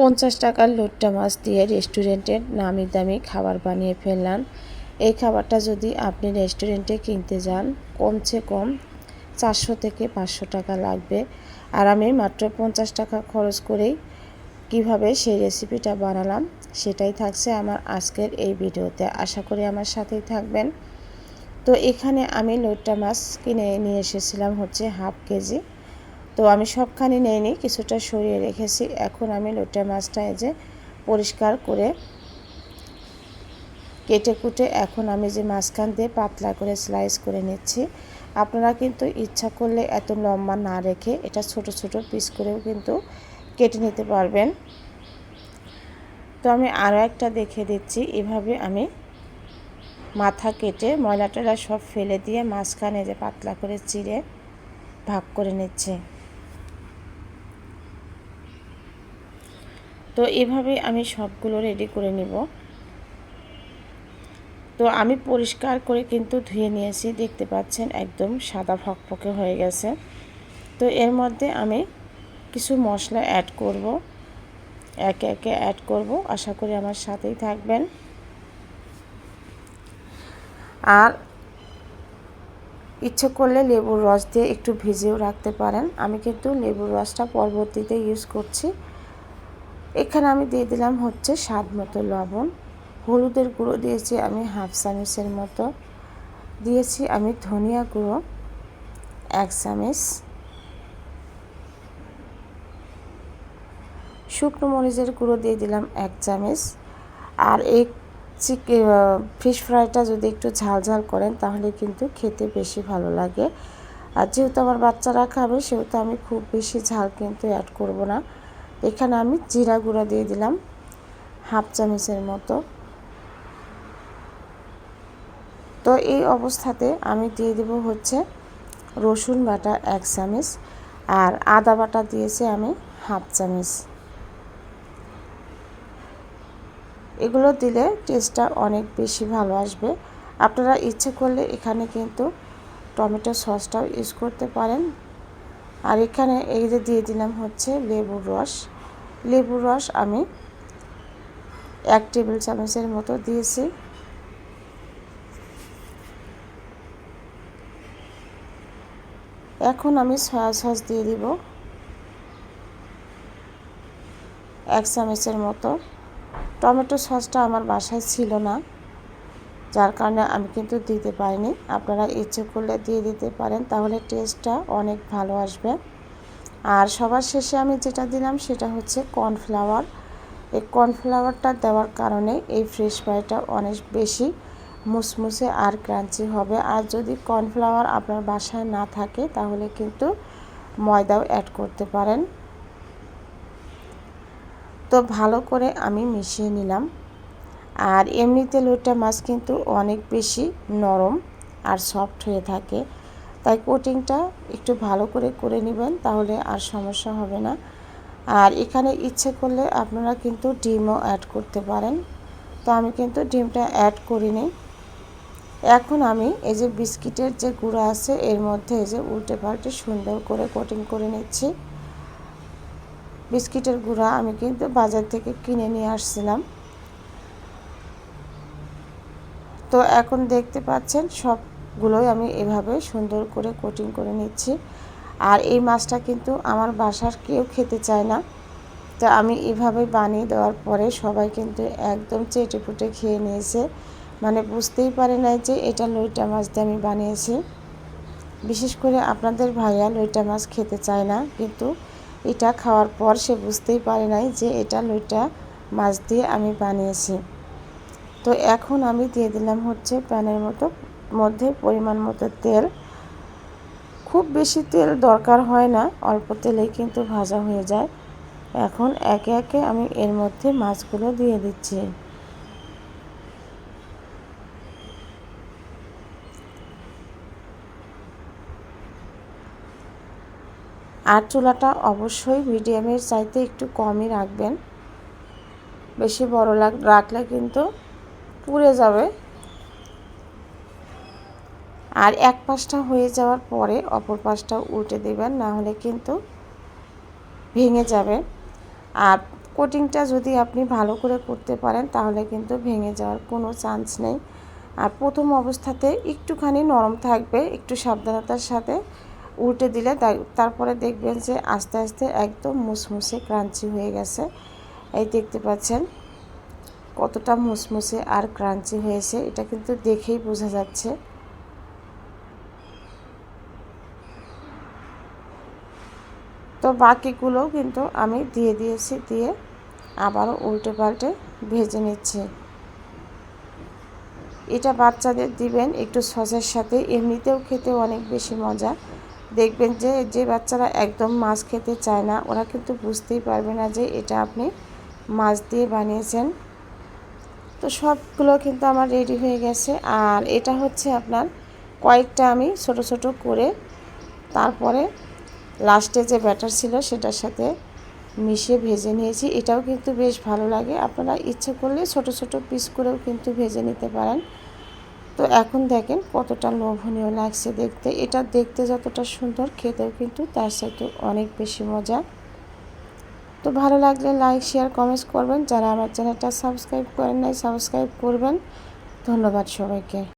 পঞ্চাশ টাকার লোট্টা মাছ দিয়ে রেস্টুরেন্টের নামি দামি খাবার বানিয়ে ফেললাম। এই খাবারটা যদি আপনি রেস্টুরেন্টে কিনতে যান, কমছে কম চারশো থেকে পাঁচশো টাকা লাগবে। আর আমি মাত্র পঞ্চাশ টাকা খরচ করেই কীভাবে সেই রেসিপিটা বানালাম সেটাই থাকছে আমার আজকের এই ভিডিওতে। আশা করি আমার সাথেই থাকবেন। তো এখানে আমি লোট্টা মাছ কিনে নিয়ে এসেছিলাম হচ্ছে হাফ কেজি। তো আমি সবখানি নেইনি, কিছুটা সরিয়ে রেখেছি। এখন আমি লোট্টা মাছটা এই যে পরিষ্কার করে কেটে কুটে এখন আমি যে মাঝখান দিয়ে পাতলা করে স্লাইস করে নিচ্ছি। আপনারা কিন্তু ইচ্ছা করলে এত লম্বা না রেখে এটা ছোট ছোট পিস করেও কিন্তু কেটে নিতে পারবেন। তো আমি আরও একটা দেখে দিচ্ছি, এভাবে আমি মাথা কেটে ময়লা টয়লা সব ফেলে দিয়ে মাঝখানে যে পাতলা করে চিড়ে ভাগ করে নিচ্ছে। তো এভাবে আমি সবগুলো রেডি করে নিব। তো আমি পরিষ্কার করে কিন্তু ধুয়ে নিয়েছি, দেখতে পাচ্ছেন একদম সাদা ফকফকে হয়ে গেছে। তো এর মধ্যে আমি কিছু মশলা অ্যাড করব, একে একে অ্যাড করব, আশা করি আমার সাথেই থাকবেন। আর ইচ্ছে করলে লেবুর রস দিয়ে একটু ভিজেও রাখতে পারেন। আমি কিন্তু লেবুর রসটা পরবর্তীতে ইউজ করছি। এখানে আমি দিয়ে দিলাম হচ্ছে স্বাদ মতো লবণ। হলুদের গুঁড়ো দিয়েছি আমি হাফ চামচের মতো। দিয়েছি আমি ধনিয়া গুঁড়ো, এক চামচ। শুকনো মরিচের গুঁড়ো দিয়ে দিলাম এক চামচ। আর এই চিকেন ফিশ ফ্রাইটা যদি একটু ঝাল ঝাল করেন তাহলে কিন্তু খেতে বেশি ভালো লাগে। আর যেহেতু আমার বাচ্চারা খাবে, সেহেতু আমি খুব বেশি ঝাল কিন্তু অ্যাড করব না। এখানে আমি জিরা গুঁড়া দিয়ে দিলাম, হাফ চামচের মতো। তো এই অবস্থাতে আমি দিয়ে দেব হচ্ছে রসুন বাটা এক চামচ আর আদা বাটা দিয়েছি আমি হাফ চামচ। এগুলো দিলে টেস্টটা অনেক বেশি ভালো আসবে। আপনারা ইচ্ছে করলে এখানে কিন্তু টমেটো সসটাও ইউজ করতে পারেন। আর এখানে এই যে দিয়ে দিলাম হচ্ছে লেবুর রস। লেবুর রস আমি এক টেবিল চামচের মতো দিয়েছি। এখন আমি সয়া সস দিয়ে দিব এক চামচের মতো। টমেটো সসটা আমার বাসায় ছিল না। যার কারণে আমি কিন্তু দিতে পারিনি। আপনারা ইচ্ছে করলে দিয়ে দিতে পারেন, তাহলে টেস্টটা অনেক ভালো আসবে। আর সবার শেষে আমি যেটা দিলাম সেটা হচ্ছে কর্নফ্লাওয়ার এই কর্নফ্লাওয়ারটা দেওয়ার কারণে এই ফ্রেশ ফ্রাইটা অনেক বেশি মুসমুসে আর ক্রাঞ্চি হবে। আর যদি কর্নফ্লাওয়ার আপনার বাসায় না থাকে, তাহলে কিন্তু ময়দাও অ্যাড করতে পারেন। তো ভালো করে আমি মিশিয়ে নিলাম। আর এমনিতে লোটা মাছ কিন্তু অনেক বেশি নরম আর সফট হয়ে থাকে। তাই কোটিংটা একটু ভালো করে করে নেবেন, তাহলে আর সমস্যা হবে না। আর এখানে ইচ্ছে করলে আপনারা কিন্তু ডিমও অ্যাড করতে পারেন। তো আমি কিন্তু ডিমটা অ্যাড করি করিনি। এখন আমি এই যে বিস্কিটের যে গুঁড়া আছে, এর মধ্যে এই যে উল্টে পাল্টে সুন্দর করে কোটিং করে নিচ্ছি। বিস্কিটের গুঁড়া আমি কিন্তু বাজার থেকে কিনে নিয়ে আসছিলাম। তো এখন দেখতে পাচ্ছেন সবগুলোই আমি এভাবে সুন্দর করে কোটিং করে নিচ্ছি। আর এই মাছটা কিন্তু আমার বাসার কেউ খেতে চায় না। তো আমি এভাবে বানিয়ে দেওয়ার পরে সবাই কিন্তু একদম চেটে ফুটে খেয়ে নিয়েছে। মানে বুঝতেই পারে নাই যে এটা লইটা মাছ দিয়ে আমি বানিয়েছি। বিশেষ করে আপনাদের ভাইয়া লইটা মাছ খেতে চায় না, কিন্তু এটা খাওয়ার পর সে বুঝতেই পারে নাই যে এটা লইটা মাছ দিয়ে আমি বানিয়েছি। তো এখন আমি দিয়ে দিলাম হচ্ছে প্যানের মতো, মধ্যে পরিমাণ মতো তেল। খুব বেশি তেল দরকার হয় না, অল্প তেলেই কিন্তু ভাজা হয়ে যায়। এখন একে একে আমি এর মধ্যে মাছগুলো দিয়ে দিচ্ছি। আর চুলাটা অবশ্যই মিডিয়ামের চাইতে একটু কমই রাখবেন। বেশি বড় রাখলে কিন্তু পুড়ে যাবে। আর এক পাশটা হয়ে যাওয়ার পরে অপর পাশটা উল্টে দেবেন, না হলে কিন্তু ভেঙে যাবে। আর কোটিংটা যদি আপনি ভালো করে করতে পারেন, তাহলে কিন্তু ভেঙে যাওয়ার কোনো চান্স নেই। আর প্রথম অবস্থাতে একটুখানি নরম থাকবে, একটু সাবধানতার সাথে উল্টে দিলে তারপরে দেখবেন যে আস্তে আস্তে একদম মুসমুসে ক্রাঞ্চি হয়ে গেছে। এই দেখতে পাচ্ছেন। কতটা মুসমুসে আর ক্রাঞ্চি হয়েছে, এটা কিন্তু দেখেই বোঝা যাচ্ছে। তো বাকিগুলোও কিন্তু আমি দিয়ে দিয়েছি, দিয়ে আবারও উল্টে পাল্টে ভেজে নিচ্ছি। এটা বাচ্চাদের দিবেন একটু সসের সাথে, এমনিতেও খেতে অনেক বেশি মজা। দেখবেন যে যে বাচ্চারা একদম মাছ খেতে চায় না, ওরা কিন্তু বুঝতেই পারবে না যে এটা আপনি মাছ দিয়ে বানিয়েছেন। তো সবগুলো কিন্তু আমার রেডি হয়ে গেছে। আর এটা হচ্ছে আপনার কয়েকটা আমি ছোট ছোট করে তারপরে লাস্টে যে ব্যাটার ছিল সেটার সাথে মিশিয়ে ভেজে নিয়েছি। এটাও কিন্তু বেশ ভালো লাগে। আপনারা ইচ্ছে করলে ছোট ছোট পিস করেও কিন্তু ভেজে নিতে পারেন। তো এখন দেখেন কতটা লোভনীয় লাগছে দেখতে। এটা দেখতে যতটা সুন্দর, খেতেও কিন্তু তার সাথে অনেক বেশি মজা। তো ভালো লাগলে লাইক শেয়ার কমেন্টস করবেন। যারা আমার চ্যানেলটা সাবস্ক্রাইব করেন নাই সাবস্ক্রাইব করবেন। ধন্যবাদ সবাইকে।